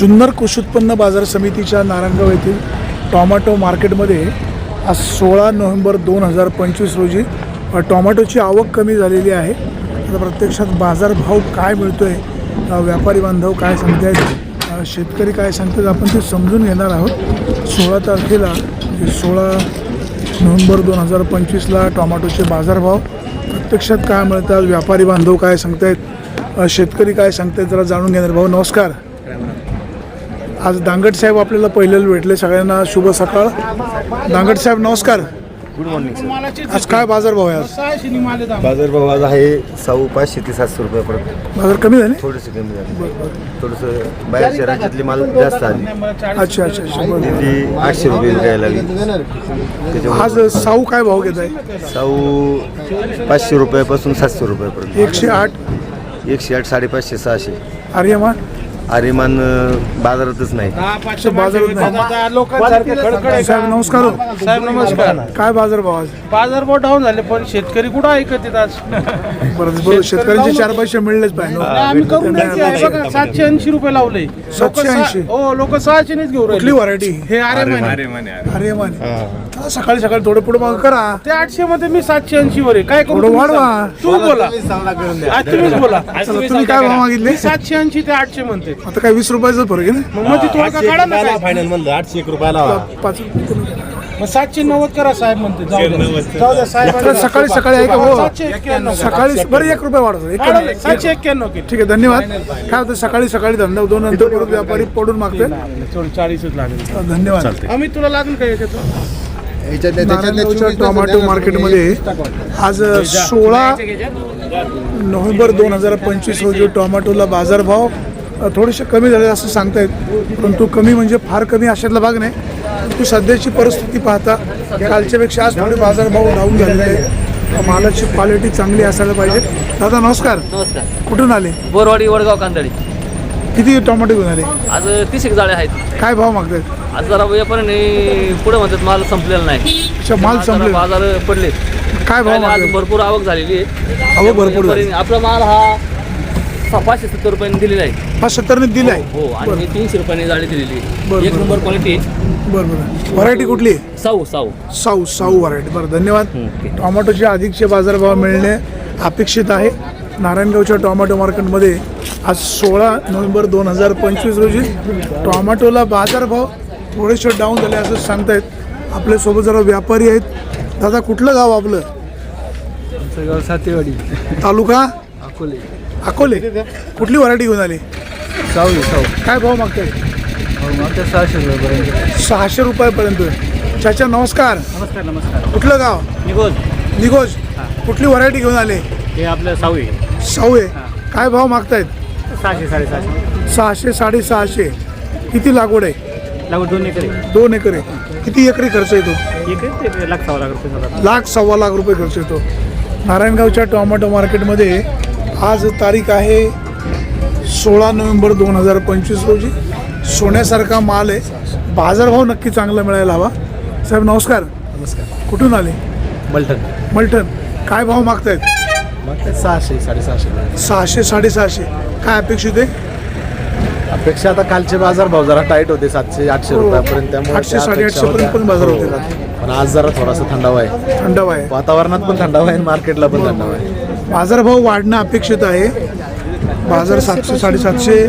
जुन्नर कृषी उत्पन्न बाजार समितीच्या नारायणगाव येथील टॉमॅटो मार्केटमध्ये आज सोळा नोव्हेंबर दोन हजार पंचवीस रोजी टॉमॅटोची आवक कमी झालेली आहे. आता प्रत्यक्षात बाजारभाव काय मिळतो आहे व्यापारी बांधव काय सांगत आहेत शेतकरी काय सांगतात आपण ते समजून घेणार आहोत. सोळा तारखेला म्हणजे सोळा नोव्हेंबर दोन हजार पंचवीसला टॉमॅटोचे बाजारभाव प्रत्यक्षात काय मिळतात व्यापारी बांधव काय सांगतायत शेतकरी काय सांगतायत जरा जाणून घेणार भाऊ. नमस्कार. आज दांगट साहेब आपल्याला पहिल्याला भेटले सगळ्यांना शुभ सकाळ. दांगट साहेब नमस्कार. गुड मॉर्निंग सर आज काय बाजारभाव आहे आज? बाजार भाव आज आहे साऊ पाचशे ते सातशे रुपयापर्यंत बाजार कमी झाले? थोडेसे कमी झाले. थोडंसं बाहेरच्या राज्यातली माल जास्त आली. अच्छा अच्छा अच्छा. बरं आठशे रुपये विकायला लागली. त्याच्यामुळे आज साऊ काय भाव घेत आहे? साऊ पाचशे रुपयापासून सातशे रुपयापर्यंत एकशे आठ? एकशे आठ साडेपाचशे सहाशे. आर्यमान आर्यमान बाजारातच नाही. अच्छा बाजारात नाही साहेब नमस्कार. हो. साहेब नमस्कार. काय बाजारभाव आज? बाजारभाव डाऊन झाले पण शेतकरी कुठं ऐकत आज? बरं शेतकऱ्यांचे चार पैसे मिळलेच पाहिजे. आम्ही करून द्यायचे. आहे बघा सातशे ऐंशी रुपये लावले. सातशे ऐंशी? हो लोक सहाशेनेच घेऊ कुठली राहिले. व्हरायटी हे अरे म्हणे आर्यमान आता सकाळी सकाळी थोडे पुढे माग करा. ते आठशे मध्ये मी सातशे ऐंशी वर आहे. काय करू थोडं तुम्ही वाढवा. सांगा. तू बोला. आज तुम्हीच बोला. चला, तुम्ही काय भाव मागितले? मी सातशे ऐंशी ते आठशे म्हणते. आता काय वीस रुपयाचा फरक आहे ना? मग मध्ये थोडं का काढा ना काय? फायनल म्हणलं आठशे एक रुपयाला पाच मग सातशे नव्वद करा साहेब म्हणते जाऊ द्या. जाऊ द्या साहेब. सकाळी सकाळी आहे का हो एक्क्याण्णव. सकाळी बरं एक रुपये वाढवतो एक काढा, सातशे एक्क्याण्णव केली ठीक आहे धन्यवाद. काय होतं सकाळी सकाळी धंदा दोन नंतर परत व्यापारी पडून मागते थोडी चाळीसच लागेल. धन्यवाद. आम्ही तुला लागून काय याच्यात? नारायणगावच्या टोमॅटो मार्केटमध्ये आज सोळा नोव्हेंबर दोन हजार पंचवीस रोजी टोमॅटोला बाजारभाव थोडेसे कमी झाले असं सांगतायत परंतु कमी म्हणजे फार कमी अशातला भाग नाही. परंतु सध्याची परिस्थिती पाहता कालच्यापेक्षा आज थोडे बाजारभाव डाऊन झालेले आहेत. मालाची क्वालिटी चांगली असायला पाहिजे. दादा नमस्कार. नमस्कार. कुठून आले? बोरवाडी वडगाव कांदळी. किती टोमॅटो घेऊन आले? आज तीस एक जाळे आहेत. काय भाव मागतायत? आज जरा व्यापाऱ्याने पुढे म्हणतात माल संपलेला नाही. अच्छा माल जरा संपले बाजार पडले काय भाव आज भरपूर आवक झालेली आहे. आवक भरपूर झाली. आपला माल हा पाचशे सत्तर रुपयांनी दिलेला आहे हा सत्तरने दिलाय हो आणि मी तीनशे रुपयांनी जाळी दिलेली आहे. बरं, एक बरं. नंबर क्वालिटी बरं बरं. व्हरायटी कुठली आहे? साऊ साऊ. साऊ साऊ व्हरायटी बरं धन्यवाद. ओके. टोमॅटोचे अधिकचे बाजारभाव मिळणे अपेक्षित आहे. नारायणगावच्या टोमॅटो मार्केटमध्ये आज सोळा नोव्हेंबर दोन हजार पंचवीस रोजी टोमॅटोला बाजारभाव थोडेसे डाऊन झाले असं सांगतायत. आपल्यासोबत जरा व्यापारी आहेत. दादा कुठलं गाव आपलं? सातेवाडी. तालुका? अकोले. अकोले. कुठली व्हरायटी घेऊन आली? साऊ साऊ काय भाव मागतायत आता सहाशे रुपयापर्यंत. सहाशे रुपयापर्यंत. चाचा नमस्कार. नमस्कार नमस्कार. कुठलं गाव? निघोज. निघोज. कुठली व्हरायटी घेऊन आले? हे आपलं आहे साऊ आहे काय भाव मागतायत? सहाशे साडेसहाशे. सहाशे साडेसहाशे. किती लागवड आहे? लागू दोन एकर आहे. दोन एकर आहे. किती एकरी खर्च येतो? एक ते लाख सव्वा लाख रुपये लाख सव्वा लाख रुपये खर्च येतो. नारायणगावच्या टोमॅटो मार्केटमध्ये आज तारीख आहे सोळा नोव्हेंबर दोन हजार पंचवीस रोजी. सोन्यासारखा माल आहे. बाजारभाव नक्की चांगला मिळायला हवा. साहेब नमस्कार. नमस्कार. कुठून आले? मल्टन मल्टन काय भाव मागतायत? मग सहाशे साडेसहाशे. सहाशे साडेसहाशे. काय अपेक्षित आहे? अपेक्षा आता कालचे बाजार भाव जरा टाईट होते सातशे आठशे रुपयापर्यंत. त्यामुळे आठशे साडेआठशे पर्यंत पण. बाजार हो. होते? पण आज जरा थोडासा थंडावा आहे. थंडावा आहे. वातावरणात पण थंडावा आहे आणि मार्केटला पण थंडावा आहे. बाजारभाव वाढणं अपेक्षित आहे. बाजार सातशे साडेसातशे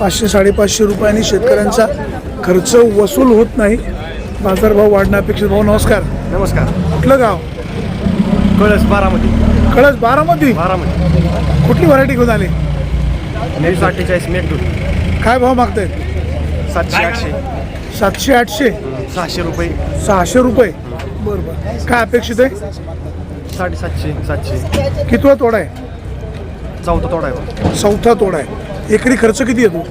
पाचशे साडेपाचशे रुपयांनी शेतकऱ्यांचा खर्च वसूल होत नाही. बाजारभाव वाढणं अपेक्षित. भाऊ नमस्कार. नमस्कार. कुठलं गाव? कळस बारामती. कळस बारामती? बारामती. कुठली व्हरायटी घेऊन आली? नेवीस अठ्ठेचाळीस मेघदूत काय भाव मागतायत? सातशे आठशे. सातशे आठशे? सहाशे रुपये. सहाशे रुपये. बरं बरं. काय अपेक्षित आहे? साडेसातशे सातशे. कितवा तोडा आहे? चौथा तोडा आहे चौथा तोडा आहे. एकरी खर्च किती येतो?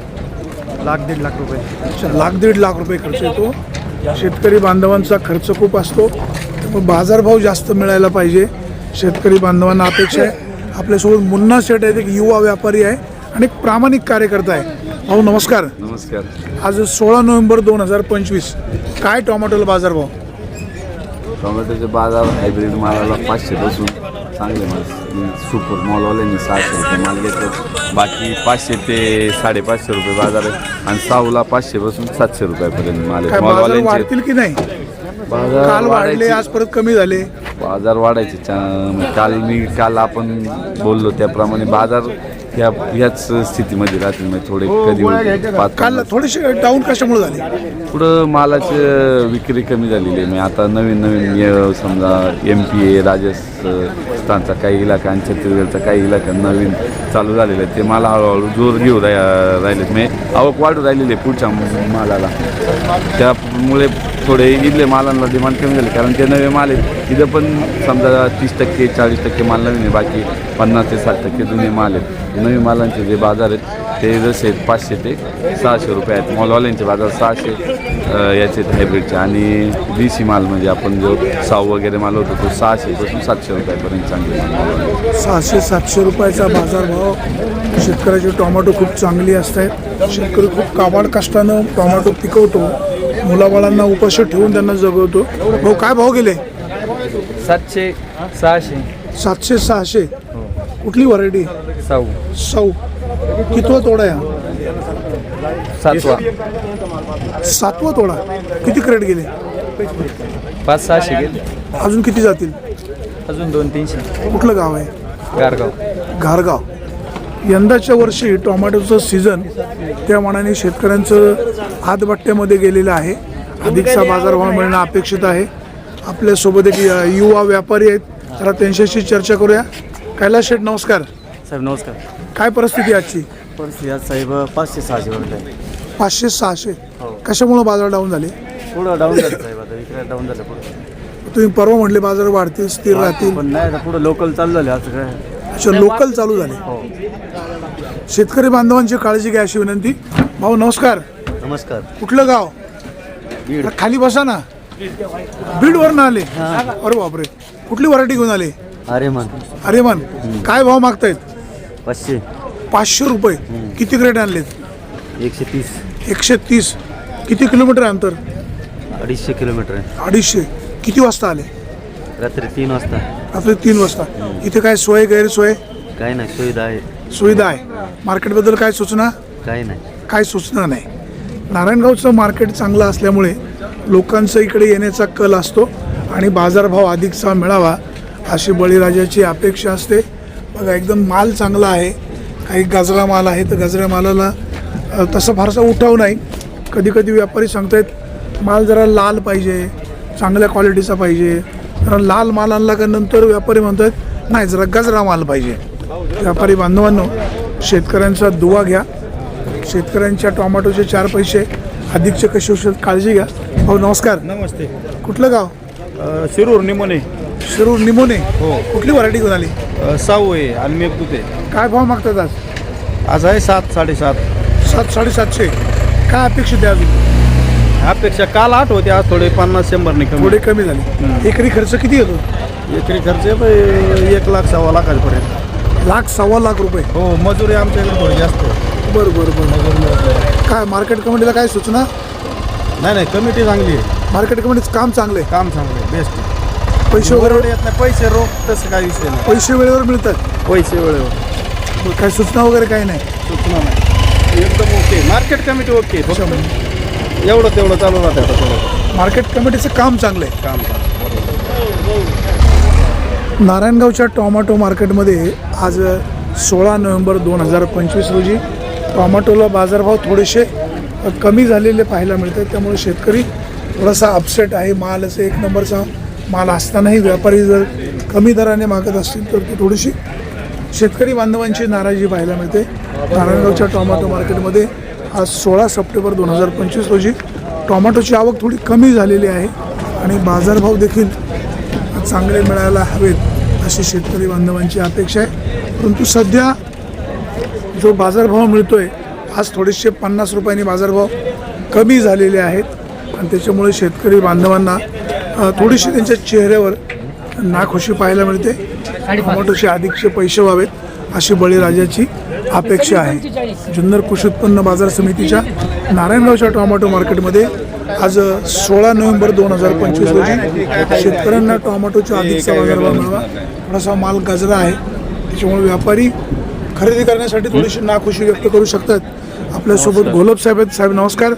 लाख दीड लाख रुपये. अच्छा, लाख दीड लाख रुपये खर्च येतो. शेतकरी बांधवांचा खर्च खूप असतो. त्यामुळे बाजारभाव जास्त मिळायला पाहिजे. शेतकरी बांधवांना अपेक्षा आहे. आपल्यासोबत मुन्ना शेट आहेत एक युवा व्यापारी आहे आणि एक प्रामाणिक कार्यकर्ता आहे. भाऊ नमस्कार. नमस्कार. आज सोळा नोव्हेंबर दोन हजार पंचवीस. काय टोमॅटोला बाजारभाव? टोमॅटोचे बाजार हायब्रिड मालाला पाचशे पासून चांगले माल. सुपर मॉलवाल्यांनी सहाशे रुपये माल घेतले बाकी पाचशे ते साडेपाचशे रुपये बाजार आहे. आणि साऊला पाचशे पासून सातशे रुपयापर्यंत माल आहे. मॉलवाल्यांचे की नाही? बाजार काल वाढले वाढायचे. आज परत कमी झाले. बाजार वाढायचे. चा- काल मी काल आपण बोललो त्याप्रमाणे बाजार ह्या ह्याच स्थितीमध्ये राहतील. म्हणजे थोडे कधी होईल. पाच काल थोडेसे डाऊन कशामुळे झाले? पुढं मालाची विक्री कमी झालेली आहे. मी आता नवीन नवीन य- समजा एम पी ए राजस्थानचा काही इलाका आणि छत्तीसगडचा काही इलाका नवीन चालू झालेला आहे ते मला हळूहळू जोर घेऊ राहिलेत. मी आवक वाढू राहिलेली आहे पुढच्या मालाला. त्यामुळे थोडे इथले मालांना डिमांड कमी झाली. कारण ते नवे माल आहेत. इथं पण समजा तीस टक्के चाळीस टक्के माल नवीन आहे. बाकी पन्नास ते साठ टक्के जुने माल आहेत. नवीन मालांचे जे बाजार आहेत ते जसे आहेत पाचशे ते सहाशे रुपये आहेत. मॉलवाल्यांचे बाजार सहाशे याचे आहेत हायब्रिडचे आणि देशी माल म्हणजे आपण जो साऊ वगैरे माल होतो तो सहाशेपासून सातशे रुपयापर्यंत चांगले सहाशे सातशे रुपयाचा बाजारभाव शेतकऱ्याची टोमॅटो खूप चांगली असतात शेतकरी खूप काबाड कष्टानं टोमॅटो पिकवतो. मुलाबाळांना उपाशी ठेवून त्यांना जगवतो. भाऊ काय भाव गेले? सातशे सहाशे. सातशे सहाशे. कुठली व्हरायटी साऊ. सौ कितवा तोडा हा? सातवा. सातवा तोडा. किती क्रेट गेले? पाच सहाशे गेले. अजून किती जातील? अजून दोन तीनशे. कुठलं गाव आहे? गारगाव. घारगाव यंदाच्या वर्षी टोमॅटोचं सीझन त्या मनाने शेतकऱ्यांचं हातबट्ट्यामध्ये गेलेलं आहे. अधिकचा बाजारभाव मिळणं अपेक्षित आहे. आपल्यासोबत एक युवा व्यापारी आहेत. जरा त्यांच्याशी चर्चा करूया. कैलास शेठ नमस्कार. साहेब नमस्कार. काय परिस्थिती आहे आजची? परिस्थिती आज साहेब पाचशे सहाशे आहे. पाचशे सहाशे. कशामुळं बाजार डाऊन झाले? पुढं डाऊन झालं साहेब आता इकडे डाऊन झालं पुढं. तुम्ही परवा म्हटले बाजार वाढतील स्थिर राहतील. पण नाही आता पुढं लोकल चालू झाले आज काय अच्छा लोकल चालू झाले. शेतकरी बांधवांची काळजी घ्या अशी विनंती. भाऊ नमस्कार. नमस्कार. कुठलं गाव? खाली बसा ना. बीड वरनं आले अरे बापरे. कुठली व्हरायटी घेऊन आले? अरे मन अरे मन काय भाव मागतायत? पाचशे. पाचशे रुपये. किती ग्रेड आणलेत? एकशे तीस. एकशे तीस. किती किलोमीटर आहे अंतर? अडीचशे किलोमीटर आहे. अडीचशे. किती वाजता आले? रात्री तीन वाजता. रात्री तीन वाजता. इथे काय सोय गैरसोय? काही नाही सुविधा आहे. सुविधा आहे. मार्केटबद्दल काय सूचना? काही नाही. काय सूचना नाही. नारायणगावचं मार्केट चांगलं असल्यामुळे लोकांचा इकडे येण्याचा कल असतो आणि बाजारभाव अधिकचा मिळावा अशी बळीराजाची अपेक्षा असते. बघा एकदम माल चांगला आहे. काही गजरा माल आहे तर गजऱ्या मालाला अ, तसा फारसा उठाव नाही. कधी कधी व्यापारी सांगतायत माल जरा लाल पाहिजे चांगल्या क्वालिटीचा पाहिजे. जरा लाल माल आणला का नंतर व्यापारी म्हणतात नाही जरा गजरा माल पाहिजे. व्यापारी बांधवांनो शेतकऱ्यांचा दुवा घ्या. शेतकऱ्यांच्या टोमॅटोचे चार पैसे अधिकचे कसे शकतात काळजी घ्या. हो नमस्कार. नमस्ते. कुठलं गाव? शिरूर निमोने. शिरूर निमोने? कुठली व्हरायटी घेऊन आली? साऊ आहे आणि मेघदूत आहे. काय भाव मागतात आज? आज आहे सात साडेसात. सात साडेसातशे. काय अपेक्षित आहे अजून? ह्यापेक्षा काल आठ होते आज थोडे पन्नास शंभरने कमी. थोडे कमी झाले. एकरी खर्च किती येतो? एकरी खर्च एक लाख सव्वा लाखापर्यंत. लाख सव्वा लाख रुपये. हो मजुरी आमच्याकडे थोडी जास्त. बरं बरं बरं. काय मार्केट कमिटीला काय सूचना? नाही नाही कमिटी चांगली आहे. मार्केट कमिटीचं काम चांगलं आहे. काम चांगलं आहे बेस्ट पैसे वगैरे येत नाही पैसे रोख तसं काही विषय नाही. पैसे वेळेवर मिळतात. पैसे वेळेवर. काय सूचना वगैरे काही नाही? सूचना नाही. एकदम ओके मार्केट कमिटी ओके एवढं तेवढं चालू राहते आता थोडं मार्केट कमिटीचं काम चांगलं आहे काम नारायणगावच्या टॉमॅटो मार्केटमध्ये आज सोळा नोव्हेंबर दोन हजार पंचवीस रोजी टॉमॅटोला बाजारभाव थोडेसे कमी झालेले पाहायला मिळतात त्यामुळे शेतकरी थोडासा अपसेट आहे. माल असं एक नंबरचा माल असतानाही व्यापारी जर कमी दराने मागत असतील तर ती थोडीशी शेतकरी बांधवांची नाराजी पाहायला मिळते. नारायणगावच्या टॉमॅटो मार्केटमध्ये आज सोळा सप्टेंबर दोन हजार पंचवीस रोजी टोमॅटोची आवक थोडी कमी झालेली आहे आणि बाजारभाव देखील चांगले मिळायला हवेत अशी शेतकरी बांधवांची अपेक्षा आहे. परंतु सध्या जो बाजारभाव मिळतो आहे आज थोडेसे पन्नास रुपयांनी बाजारभाव कमी झालेले आहेत. आणि त्याच्यामुळे शेतकरी बांधवांना थोडीशी त्यांच्या चेहऱ्यावर नाखुशी पाहायला मिळते. टोमॅटोचे अधिकचे पैसे व्हावेत. अशी बळीराजाची अपेक्षा आहे. जुन्नर कृषी उत्पन्न बाजार समितीच्या नारायणगावच्या टोमॅटो मार्केटमध्ये आज सोळा नोव्हेंबर दोन हजार पंचवीस रोजी शेतकऱ्यांना टोमॅटोचा अधिकचा बाजारभाव मिळावा थोडासा माल गजरा आहे. त्याच्यामुळे व्यापारी खरेदी करण्यासाठी थोडीशी नाखुशी व्यक्त करू शकतात. आपल्यासोबत घोलप साहेब आहेत. साहेब नमस्कार.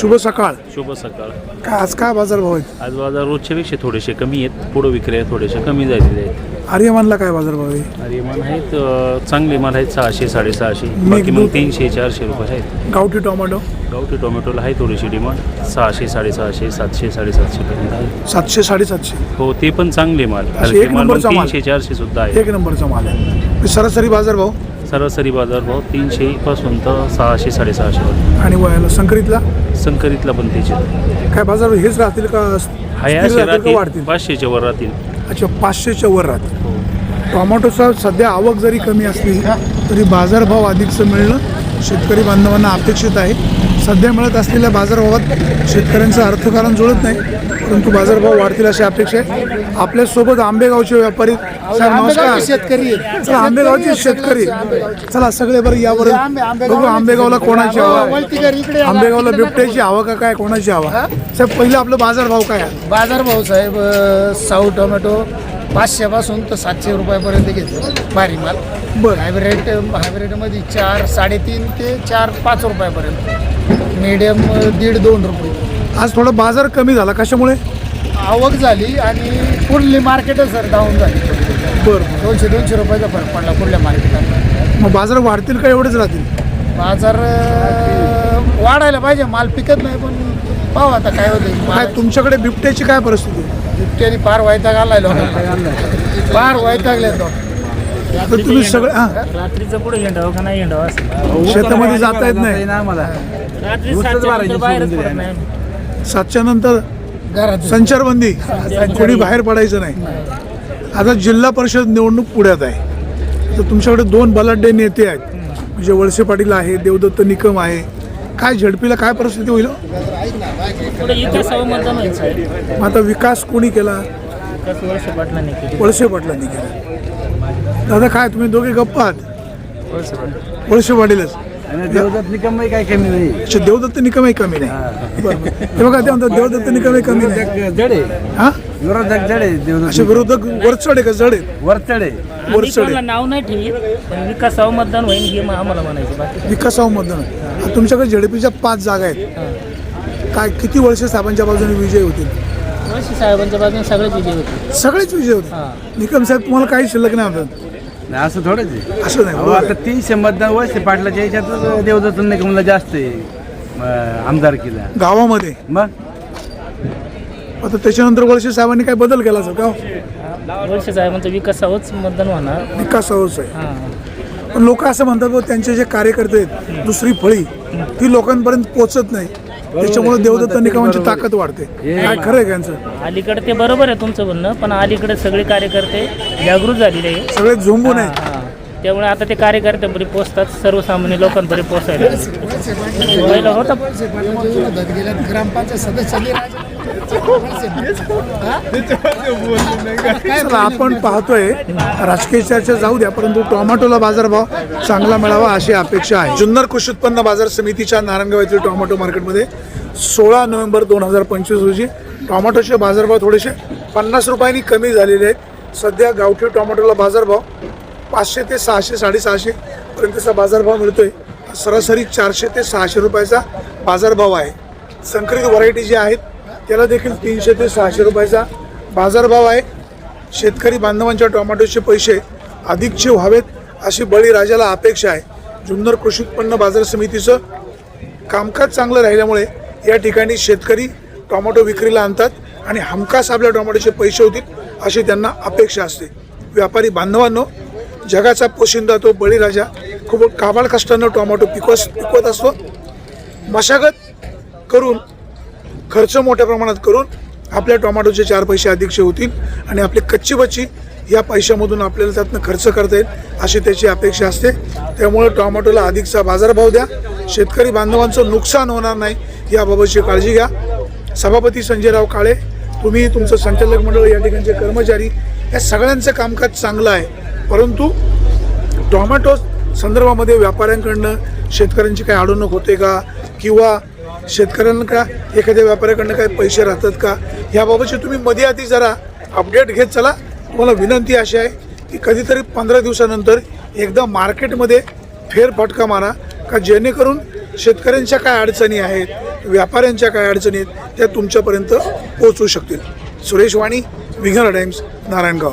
शुभ सकाळ. शुभ सकाळ. काय आज काय बाजारभाव आहेत? आज बाजार रोजच्यापेक्षा थोडेसे कमी आहेत. पुढं विक्री थोडेसे कमी झालेले आहेत. आर्यमानला काय बाजारभाव आहे? माल आहेत अं, चांगले माल आहेत सहाशे साडेसहाशे. बाकी मग तीनशे चारशे रुपये आहेत. गावठी टोमॅटो? गावठी टोमॅटोला आहे थोडीशी डिमांड. सहाशे साडेसहाशे सातशे साडेसातशे पर्यंत आहे. सातशे साडेसातशे? हो ते पण चांगले माल. एक माल मग नंबरचा माल. तीनशे चारशे सुद्धा आहे. एक नंबरचा माल आहे. सरासरी बाजारभाव सरासरी बाजार भाव तीनशे पासून तर सहाशे साडेसहाशे पर्यंत. आणि वयाला संकरितला? संकरितला पण त्याचे. काय बाजार हेच राहतील का? हाय स्थिर असे राहतील का राहतील? वाढतील? पाचशेच्या वर राहतील. अच्छा पाचशेच्या वर राहते. टोमॅटोचा सध्या आवक जरी कमी असली तरी बाजारभाव अधिकचं मिळणं शेतकरी बांधवांना अपेक्षित आहे. सध्या मिळत असलेल्या बाजारभावात शेतकऱ्यांचं अर्थकारण जुळत नाही परंतु बाजारभाव वाढतील अशी अपेक्षा आहे. आपल्यासोबत आंबेगावचे व्यापारी साहेब नमस्कार. शेतकरी चला आंबेगावचे शेतकरी. चला सगळे बरं यावर बघू आंबेगावला कोणाची हवा आंबेगावला बिबट्याची हवा का काय? कोणाची हवा? साहेब पहिलं आपलं बाजारभाव काय आहे? बाजारभाव साहेब अ, साऊ टोमॅटो पाचशेपासून तर सातशे रुपयापर्यंत घेतो भारी माल. बरं. हायब्रेड हायब्रेडमध्ये चार साडेतीन ते चार पाच रुपयापर्यंत. मीडियम दीड दोन रुपये. आज थोडा बाजार कमी झाला कशामुळे? आवक झाली आणि पुढली मार्केटच सर डाऊन झाली. बरं. दोनशे दोनशे रुपयाचा फरक पडला पुढल्या मार्केटात मग बाजार वाढतील का एवढेच राहतील? बाजार अ, वाढायला पाहिजे. माल पिकत नाही पण पाहू आता काय होतं काय तुमच्याकडे बिबट्याची काय परिस्थिती? आहे? बिबट्याने फार वैताग आलाय लोकांना. फार वैतागले लोक. तर तुम्ही सगळे हा. रात्रीचं पुढे हिंडावं का नाही हिंडावं असं शेतामध्ये जाता येत नाही. रात्री सातच्या नंतर बाहेरच पडत नाही. सातच्या नंतर घरात. संचारबंदी. कोणी बाहेर पडायचं नाही. आता जिल्हा परिषद निवडणूक पुण्यात आहे. तर तुमच्याकडे दोन बलाढ्य नेते आहेत. म्हणजे वळसे पाटील आहे देवदत्त निकम आहे. काय झडपीला काय परिस्थिती होईल? पुढे मतदान मग आता विकास कोणी केला? विकास वर्ष पाटलांनी केली. वळसे पाटलांनी केला. दादा काय तुम्ही दोघे गप्प आहात? वळसे पाटीलच. देवदत्त निकम काही कमी नाही. अच्छा देवदत्त निकमही कमी नाही. बरं. ते बघा ते म्हणतात देवदत्त निकमही कमी नाही. जडे. हा? विरोधक जडे देवदत्त असे विरोधक वरचढ आहे का जड? आहेत वरचडे आहे नाव नाही ठेवीत पण विकासावं मतदान होईल हे आम्हाला म्हणायचं विकासाव मतदान तुमच्याकडे झेडपीच्या पाच जागा आहेत. काय किती वर्ष साहेबांच्या बाजूने विजय होतील? वर्षी साहेबांच्या बाजूने सगळेच विजय होते सगळेच विजय होतील? निकम साहेब तुम्हाला काही शिल्लक नाही होतात नाही असं थोडंच आहे. असं नाही अहो, बरोबर आता तीनशे मतदान वर्ष पाटलाच्या याच्यात देवदत्त निकमला जास्त आहे अं, आमदारकीला गावामध्ये? मग? आता त्याच्यानंतर वर्षे साहेबांनी काय बदल केला असेल का वर्ष साहेबांचं विकासावंच मतदान होणार. विकासावरच आहे. हां. पण लोक असं म्हणतात बुवा, त्यांचे जे कार्यकर्ते आहेत दुसरी फळी ती लोकांपर्यंत पोहोचत नाही. त्याच्यामुळे देवदत्त निकमांची ताकद वाढते. काय खरं आहे का यांचं? अलीकडे ते बरोबर आहे तुमचं म्हणणं पण अलीकडे सगळे कार्यकर्ते जागृत झालेले आहे सगळे झोंबून आहेत. त्यामुळे आता ते कार्यकर्त्यांपर्यंत पोहोचतात सर्वसामान्य लोकांपर्यंत पोहोचायला पहिलं होतं. ग्रामपंचायत सदस्यांनी आपण पाहतोय राजकीय चर्चा जाऊ द्या परंतु टोमॅटोला बाजारभाव चांगला मिळावा अशी अपेक्षा आहे. जुन्नर कृषी उत्पन्न बाजार समितीच्या नारायणगाव येथील टोमॅटो मार्केटमध्ये सोळा नोव्हेंबर दोन हजार पंचवीस रोजी टोमॅटोचे बाजारभाव थोडेसे पन्नास रुपयांनी कमी झालेले आहेत. सध्या गावठी टोमॅटोला बाजारभाव पाचशे ते सहाशे साडेसहाशे पर्यंतचा बाजारभाव मिळतोय. सरासरी चारशे ते सहाशे रुपयाचा बाजारभाव आहे. संकरित व्हरायटी जी आहेत त्याला देखील तीनशे ते सहाशे रुपयाचा बाजारभाव आहे. शेतकरी बांधवांच्या टोमॅटोचे पैसे अधिकचे व्हावेत अशी बळीराजाला अपेक्षा आहे. जुन्नर कृषी उत्पन्न बाजार समितीचं कामकाज चांगलं राहिल्यामुळे या ठिकाणी शेतकरी टोमॅटो विक्रीला आणतात आणि हमखास आपल्या टोमॅटोचे पैसे होतील अशी त्यांना अपेक्षा असते. व्यापारी बांधवांनो जगाचा पोशिंदा तो बळीराजा. खूप काबाड कष्टानं टोमॅटो पिकवस पिकवत असतो. मशागत करून खर्च मोठ्या प्रमाणात करून आपल्या टोमॅटोचे चार पैसे अधिकचे होतील आणि आपली कच्ची बच्ची या पैशामधून आपल्याला त्यातनं खर्च करता येईल अशी त्याची अपेक्षा असते. त्यामुळे टोमॅटोला अधिकचा बाजारभाव द्या. शेतकरी बांधवांचं नुकसान होणार नाही याबाबतची काळजी घ्या. सभापती संजयराव काळे तुम्ही तुमचं संचालक मंडळ या ठिकाणचे कर्मचारी या सगळ्यांचं कामकाज चांगलं आहे. परंतु टोमॅटो संदर्भामध्ये व्यापाऱ्यांकडनं शेतकऱ्यांची काही अडवणूक होते का? किंवा शेतकऱ्यांना का एखाद्या व्यापाऱ्याकडनं काही पैसे राहतात का? याबाबतचे तुम्ही मध्ये आधी जरा अपडेट घेत चला. तुम्हाला विनंती अशी आहे की कधीतरी पंधरा दिवसानंतर एकदा मार्केटमध्ये फेरफटका मारा का जेणेकरून शेतकऱ्यांच्या काय अडचणी आहेत व्यापाऱ्यांच्या काय अडचणी आहेत त्या तुमच्यापर्यंत पोहोचू शकतील. सुरेश वाणी विघ्न टाइम्स नारायणगाव.